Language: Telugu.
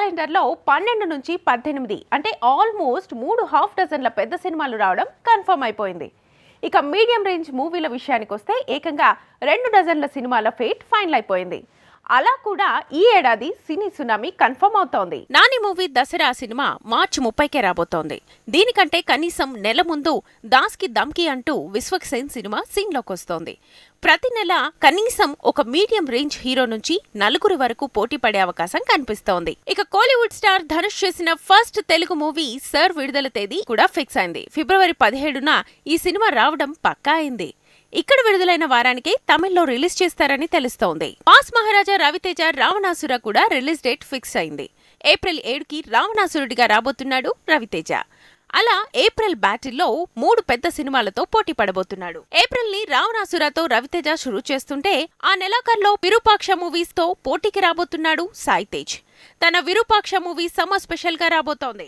క్యాలెండర్లో పన్నెండు నుంచి పద్దెనిమిది అంటే ఆల్మోస్ట్ మూడు హాఫ్ డజన్ల పెద్ద సినిమాలు రావడం కన్ఫర్మ్ అయిపోయింది. ఇక మీడియం రేంజ్ మూవీల విషయానికి వస్తే ఏకంగా రెండు డజన్ల సినిమాల ఫేట్ ఫైనల్ అయిపోయింది. అలా కూడా ఈ ఏడాది సినీ సునామీ కన్ఫర్మ్ అవుతోంది. నాని మూవీ దసరా సినిమా మార్చి ముప్పైకే రాబోతోంది. దీనికంటే కనీసం నెల ముందు దాస్కి దమ్కి అంటూ విశ్వక్సేన్ సినిమా సీన్లోకి వస్తోంది. ప్రతి నెల కనీసం ఒక మీడియం రేంజ్ హీరో నుంచి నలుగురు వరకు పోటీ పడే అవకాశం కనిపిస్తోంది. ఇక కోలీవుడ్ స్టార్ ధనుష్ చేసిన ఫస్ట్ తెలుగు మూవీ సర్ విడుదల తేదీ కూడా ఫిక్స్ అయింది. ఫిబ్రవరి పదిహేడున ఈ సినిమా రావడం పక్కా అయింది. ఇక్కడ విడుదలైన వారానికి తమిళ్ళో రిలీజ్ చేస్తారని తెలుస్తోంది. పాస్ మహారాజా రవితేజ రావణాసుర కూడా రిలీజ్ డేట్ ఫిక్స్ అయింది. ఏప్రిల్ ఏడుకి రావణాసురుడిగా రాబోతున్నాడు రవితేజ. అలా ఏప్రిల్ బ్యాటిల్లో మూడు పెద్ద సినిమాలతో పోటీ పడబోతున్నాడు. ఏప్రిల్ని రావణాసురతో రవితేజ షురూ చేస్తుంటే ఆ నెలాఖర్లో విరూపాక్ష మూవీస్తో పోటీకి రాబోతున్నాడు సాయి తేజ్. తన విరూపాక్ష మూవీ సమ స్పెషల్గా రాబోతోంది.